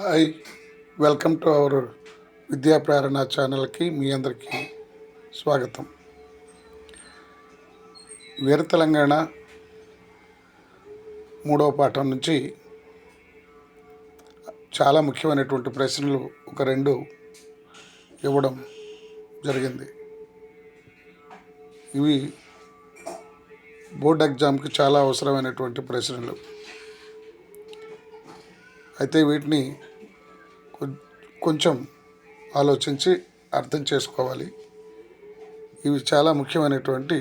Hi welcome to our విద్యా ప్రేరణ ఛానల్కి మీ అందరికీ స్వాగతం. వీర తెలంగాణ మూడవ పాఠం నుంచి చాలా ముఖ్యమైనటువంటి ప్రశ్నలు ఒక రెండు ఇవ్వడం జరిగింది. ఇవి బోర్డ్ ఎగ్జామ్కి చాలా అవసరమైనటువంటి ప్రశ్నలు. అయితే వీటిని కొంచెం ఆలోచించి అర్థం చేసుకోవాలి. ఇవి చాలా ముఖ్యమైనటువంటి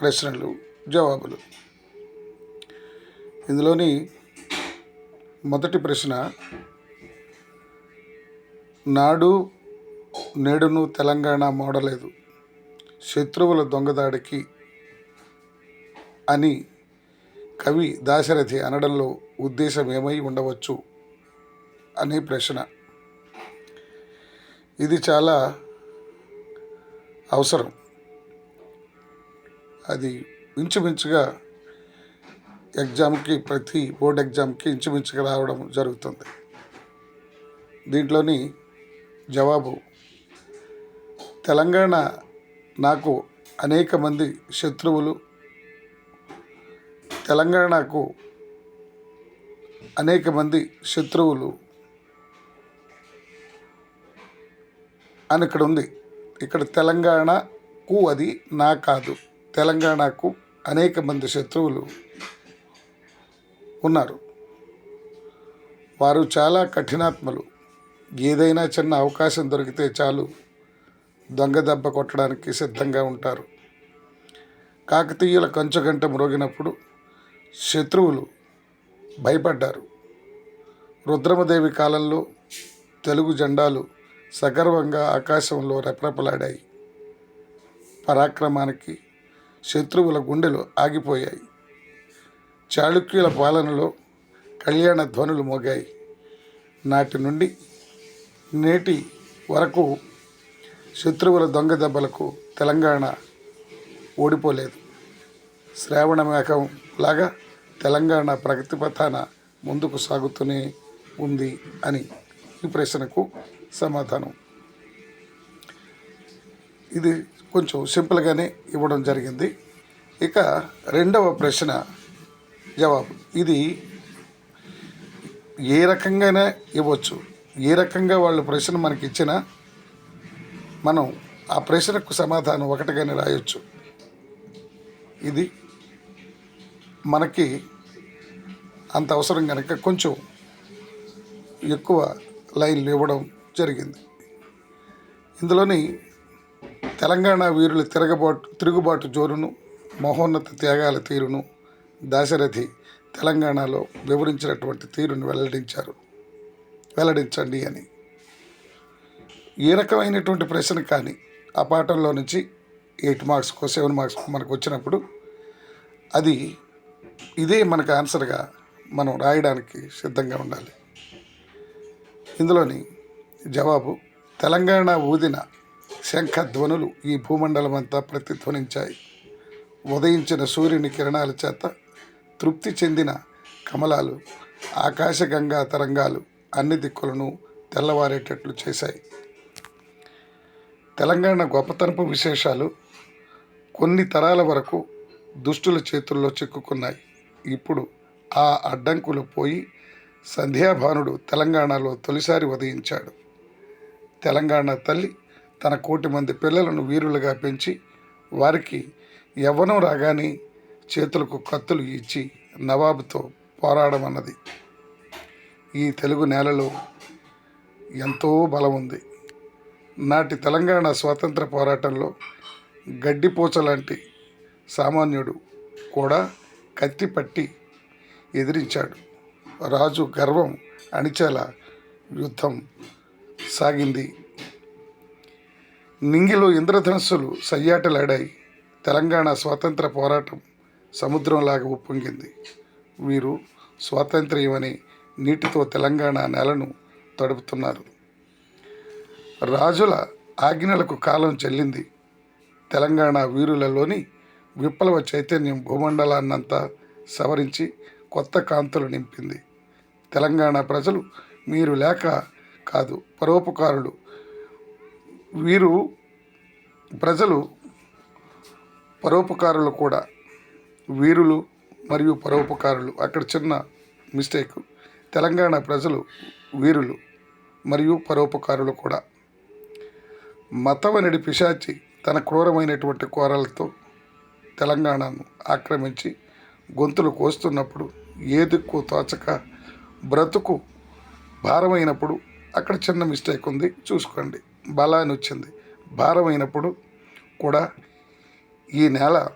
ప్రశ్నలు జవాబులు. ఇందులోని మొదటి ప్రశ్న నాడు నేడును తెలంగాణ మోడలేదు. శత్రువుల దొంగదాడికి అని కవి దాశరథి అనడంలో ఉద్దేశం ఏమై ఉండవచ్చు అనే ప్రశ్న. ఇది చాలా అవసరం. అది ఇంచుమించుగా ఎగ్జామ్కి ప్రతి బోర్డ్ ఎగ్జామ్కి ఇంచుమించుగా రావడం జరుగుతుంది. దీంట్లోని జవాబు తెలంగాణ నాకు అనేక మంది శత్రువులు తెలంగాణకు అనేక మంది శత్రువులు అని ఇక్కడ ఉంది. ఇక్కడ తెలంగాణకు అది నా కాదు. తెలంగాణకు అనేక మంది శత్రువులు ఉన్నారు. వారు చాలా కఠినాత్మలు. ఏదైనా చిన్న అవకాశం దొరికితే చాలు దొంగ దెబ్బ కొట్టడానికి సిద్ధంగా ఉంటారు. కాకతీయుల కంచుగంట మ్రోగినప్పుడు శత్రువులు భయపడ్డారు. రుద్రమదేవి కాలంలో తెలుగు జెండాలు సగర్వంగా ఆకాశంలో రెపరెపలాడాయి. పరాక్రమానికి శత్రువుల గుండెలు ఆగిపోయాయి. చాళుక్యుల పాలనలో కళ్యాణ ధ్వనులు మోగాయి. నాటి నుండి నేటి వరకు శత్రువుల దొంగ దెబ్బలకు తెలంగాణ ఓడిపోలేదు. శ్రావణ మేఘం లాగా తెలంగాణ ప్రగతి పథాన ముందుకు సాగుతూనే ఉంది అని ఈ ప్రశ్నకు సమాధానం. ఇది కొంచెం సింపుల్గానే ఇవ్వడం జరిగింది. ఇక రెండవ ప్రశ్న జవాబు. ఇది ఏ రకంగానే ఇవ్వచ్చు. ఏ రకంగా వాళ్ళు ప్రశ్న మనకి ఇచ్చినా మనం ఆ ప్రశ్నకు సమాధానం ఒకటిగానే రాయొచ్చు. ఇది మనకి అంత అవసరం కనుక కొంచెం ఎక్కువ లైన్లు ఇవ్వడం జరిగింది. ఇందులోని తెలంగాణ వీరుల తిరగబాటు తిరుగుబాటు జోరును మహోన్నత త్యాగాల తీరును దాశరథి తెలంగాణలో వివరించినటువంటి తీరును వెల్లడించారు. వెల్లడించండి అని. ఏ రకమైనటువంటి ప్రశ్న కానీ ఆ పాఠంలో నుంచి ఎయిట్ మార్క్స్కో సెవెన్ మార్క్స్కో మనకు వచ్చినప్పుడు అది ఇదే మనకు ఆన్సర్గా మనం రాయడానికి సిద్ధంగా ఉండాలి. ఇందులోని జవాబు తెలంగాణ ఊదిన శంఖ ధ్వనులు ఈ భూమండలం అంతా ప్రతిధ్వనించాయి. ఉదయించిన సూర్యుని కిరణాల చేత తృప్తి చెందిన కమలాలు ఆకాశగంగా తరంగాలు అన్ని దిక్కులను తెల్లవారేటట్లు చేశాయి. తెలంగాణ గొప్పతనపు విశేషాలు కొన్ని తరాల వరకు దుష్టుల చేతుల్లో చిక్కుకున్నాయి. ఇప్పుడు ఆ అడ్డంకులు పోయి సంధ్యాభానుడు తెలంగాణలో తొలిసారి ఉదయించాడు. తెలంగాణ తల్లి తన కోటి మంది పిల్లలను వీరులుగా పెంచి వారికి యవ్వనం రాగానే చేతులకు కత్తులు ఇచ్చి నవాబుతో పోరాడమన్నది. ఈ తెలుగు నేలలో ఎంతో బలం ఉంది. నాటి తెలంగాణ స్వాతంత్ర పోరాటంలో గడ్డిపోచ లాంటి సామాన్యుడు కూడా కత్తి పట్టి ఎదిరించాడు. రాజు గర్వం అణిచేలా యుద్ధం సాగింది. నింగిలో ఇంద్రధనుస్సులు సయ్యాటలాడాయి. తెలంగాణ స్వాతంత్ర పోరాటం సముద్రంలాగా ఉప్పొంగింది. వీరు స్వాతంత్ర్యమని నీటితో తెలంగాణ నేలను తడుపుతున్నారు. రాజుల ఆజ్ఞలకు కాలం చెల్లింది. తెలంగాణ వీరులలోని విప్లవ చైతన్యం భూమండలాన్నంతా సవరించి కొత్త కాంతులు నింపింది. తెలంగాణ ప్రజలు మీరు లేక కాదు పరోపకారులు. వీరు ప్రజలు పరోపకారులు కూడా. వీరులు మరియు పరోపకారులు. అక్కడ చిన్న మిస్టేక్. తెలంగాణ ప్రజలు వీరులు మరియు పరోపకారులు కూడా. మతమనడి పిశాచి తన క్రూరమైనటువంటి కోరలతో తెలంగాణను ఆక్రమించి గొంతులు కోస్తున్నప్పుడు ఏ దిక్కు తోచక బ్రతుకు భారమైనప్పుడు అక్కడ చిన్న మిస్టేక్ ఉంది చూసుకోండి. బలాన్ని వచ్చింది. భారమైనప్పుడు కూడా ఈ నేల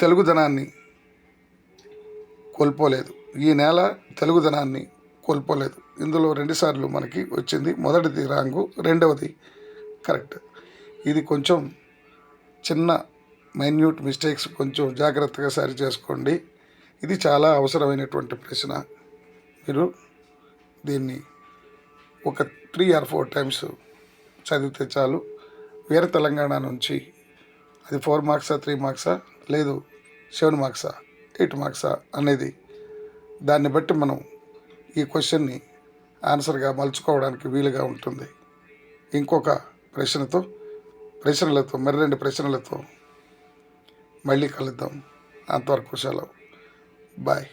తెలుగుదనాన్ని కోల్పోలేదు. ఈ నేల తెలుగుదనాన్ని కోల్పోలేదు. ఇందులో రెండుసార్లు మనకి వచ్చింది. మొదటిది రాంగు రెండవది కరెక్ట్. ఇది కొంచెం చిన్న మైన్యూట్ మిస్టేక్స్ కొంచెం జాగ్రత్తగా సరి చేసుకోండి. ఇది చాలా అవసరమైనటువంటి ప్రశ్న. మీరు దీన్ని ఒక త్రీ ఆర్ ఫోర్ టైమ్స్ చదివితే చాలు. వేరే తెలంగాణ నుంచి అది ఫోర్ మార్క్సా త్రీ మార్క్సా లేదు సెవెన్ మార్క్సా ఎయిట్ మార్క్సా అనేది దాన్ని బట్టి మనం ఈ క్వశ్చన్ని ఆన్సర్గా మలుచుకోవడానికి వీలుగా ఉంటుంది. ఇంకొక ప్రశ్నతో ప్రశ్నలతో మరి రెండు ప్రశ్నలతో మళ్ళీ కలుద్దాం. అంతవరకు సెలవు. బాయ్.